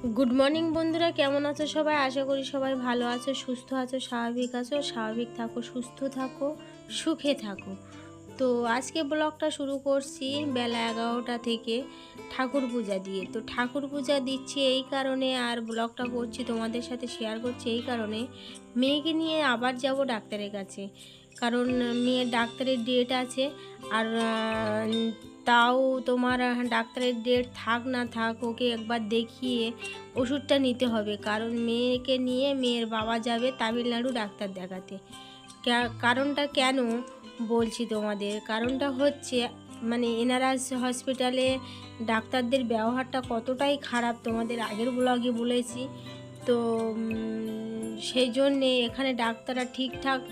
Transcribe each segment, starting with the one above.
Good morning বন্ধুরা। কেমন আছো সবাই? আশা করি সবাই ভালো আছো, সুস্থ আছো, স্বাভাবিক আছো, স্বাভাবিক থাকো, সুস্থ থাকো, সুখে থাকো। তো আজকে ব্লগটা শুরু করছি বেলা এগারোটা থেকে ঠাকুর পূজা দিয়ে। তো ঠাকুর পূজা দিচ্ছি এই কারণে আর ব্লগটা করছি, তোমাদের সাথে শেয়ার করছি এই কারণে। মেয়েকে নিয়ে আবার যাব ডাক্তারের কাছে। কারণ মেয়ের ডাক্তারের ডেট আছে আর তাও তোমার ডাক্তারের ডেট থাক না থাক, ওকে একবার দেখিয়ে ওষুধটা নিতে হবে। কারণ মেয়েকে নিয়ে মেয়ের বাবা যাবে তামিলনাড়ু ডাক্তার দেখাতে। কারণটা কেন বলছি তোমাদের? কারণটা হচ্ছে মানে এনারাস হসপিটালে ডাক্তারদের ব্যবহারটা কতটাই খারাপ তোমাদের আগের ব্লগে বলেছি। তো সেই জন্যে এখানে ডাক্তাররা ঠিকঠাক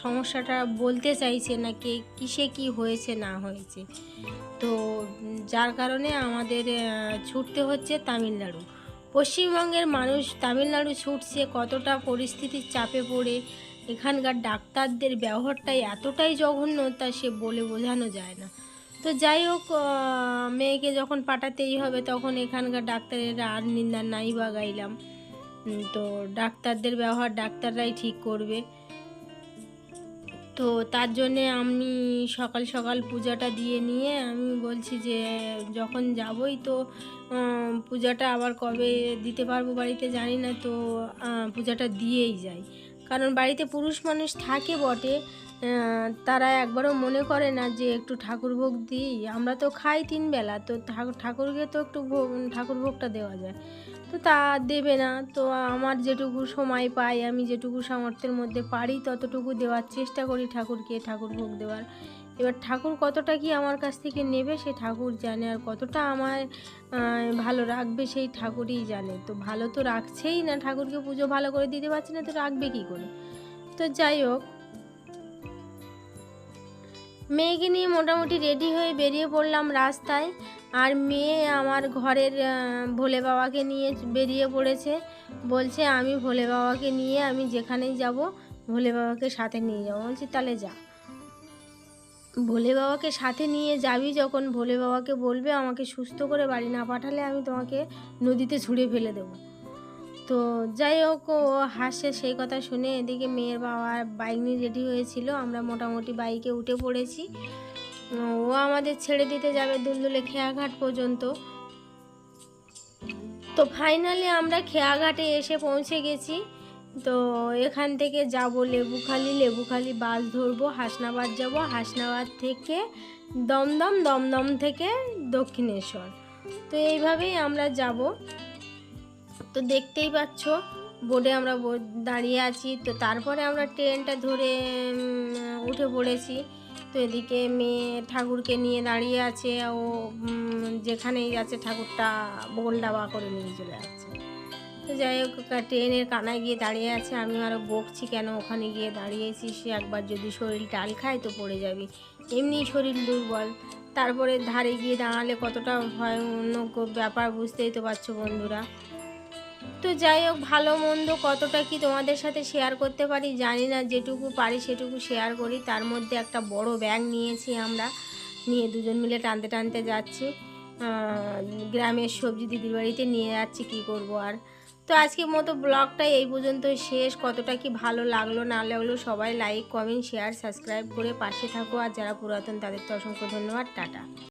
সমস্যাটা বলতে চাইছে না কে, কিসে কি হয়েছে, না হয়েছে। তো যার কারণে আমাদের ছুটতে হচ্ছে তামিলনাড়ু। পশ্চিমবঙ্গের মানুষ তামিলনাড়ু ছুটছে, কতটা পরিস্থিতির চাপে পড়ে, এখানকার ডাক্তারদের ব্যবহারটাই এতটাই জঘন্য, তা সে বলে বোঝানো যায় না। তো যাই হোক মেয়েকে যখন পাঠাতেই হবে, তখন এখানকার ডাক্তারেরা আর নিন্দা নাই বা গাইলাম তো ডাক্তারদের ব্যবহার ডাক্তাররাই ঠিক করবে। তো তার জন্যে আমি সকাল সকাল পূজাটা দিয়ে নিয়ে আমি বলছি যে, যখন যাবই তো পূজাটা আবার কবে দিতে পারব বাড়িতে জানি না, তো পূজাটা দিয়েই যাই। কারণ বাড়িতে পুরুষ মানুষ থাকে বটে তারা একবারও মনে করে না যে, একটু ঠাকুর ভোগ দিই। আমরা তো খাই তিন বেলা তো ঠাকুর, ঠাকুরকে তো একটু ভোগ, ঠাকুর ভোগটা দেওয়া যায়। তো তা দেবে না। তো আমার যেটুকু সময় পাই, আমি যেটুকু সামর্থ্যের মধ্যে পারি, ততটুকু দেওয়ার চেষ্টা করি ঠাকুরকে, ঠাকুর ভোগ দেওয়ার। এবার ঠাকুর কতটা কি আমার কাছ থেকে নেবে, সে ঠাকুর জানে। আর কতটা আমার ভালো রাখবে, সেই ঠাকুরই জানে। তো ভালো তো রাখছেই না ঠাকুরকে পুজো ভালো করে দিতে পারছি না, তো রাখবে কি করে? তো যাই হোক। মেয়েকে নিয়ে মোটামুটি রেডি হয়ে বেরিয়ে পড়লাম রাস্তায়। আর মেয়ে আমার ঘরের ভোলে বাবাকে নিয়ে বেরিয়ে পড়েছে। বলছে, আমি ভোলে বাবাকে নিয়ে আমি যেখানেই যাব, ভোলে বাবাকে সাথে নিয়ে যাব। বলছি, তাহলে যা। ভোলে বাবাকে সাথে নিয়ে যাবি যখন ভোলে বাবাকে বলবে, আমাকে সুস্থ করে বাড়ি না পাঠালে আমি তোমাকে নদীতে ছুঁড়ে ফেলে দেবো। তো যাই হোক, ও হাসে সেই কথা শুনে এদিকে মেয়ের বাবা বাইক নিয়ে রেডি হয়েছিল। আমরা মোটামুটি বাইকে উঠে পড়েছি। ও আমাদের ছেড়ে দিতে যাবে দুলদুলে খেয়াঘাট পর্যন্ত। তো ফাইনালি আমরা খেয়াঘাটে এসে পৌঁছে গেছি। তো এখান থেকে যাব লেবুখালি লেবুখালি বাস ধরবো, হাসনাবাদ যাব। হাসনাবাদ থেকে দমদম দমদম থেকে দক্ষিণেশ্বর। তো এইভাবেই আমরা যাব। তো দেখতেই পাচ্ছ, বোর্ডে আমরা দাঁড়িয়ে আছি। তো তারপরে আমরা ট্রেনটা ধরে উঠে পড়েছি। তো এদিকে মেয়ে ঠাকুরকে নিয়ে দাঁড়িয়ে আছে, ও যেখানেই যাচ্ছে ঠাকুরটা বোলডাবা করে নিয়ে চলে যাচ্ছে। তো যাই হোক ট্রেনের কানায় গিয়ে দাঁড়িয়ে আছে, আমি আরও বকছি কেন ওখানে গিয়ে দাঁড়িয়েছি, সে একবার যদি শরীর টাল খায় তো পড়ে যাবি। এমনি শরীর দুর্বল। তারপরে ধারে গিয়ে দাঁড়ালে কতটা ভয় ভয়ানক ব্যাপার বুঝতেই তো পারছ বন্ধুরা। তো যাই হোক, ভালো মন্দ কতটা কি তোমাদের সাথে শেয়ার করতে পারি জানি না, যেটুকু পারি সেটুকু শেয়ার করি। তার মধ্যে একটা বড় ব্যাগ নিয়েছি আমরা, নিয়ে দুজন মিলে টানতে টানতে যাচ্ছি। গ্রামের সবজি দিদির বাড়িতে নিয়ে যাচ্ছি, কি করব আর। তো আজকের মতো ব্লগটা এই পর্যন্ত শেষ। কতটা কি ভালো লাগল না লাগল সবাই লাইক কমেন্ট শেয়ার সাবস্ক্রাইব করে পাশে থাকো। আর যারা পুরাতন তাদের তো অসংখ্য ধন্যবাদ। টাটা।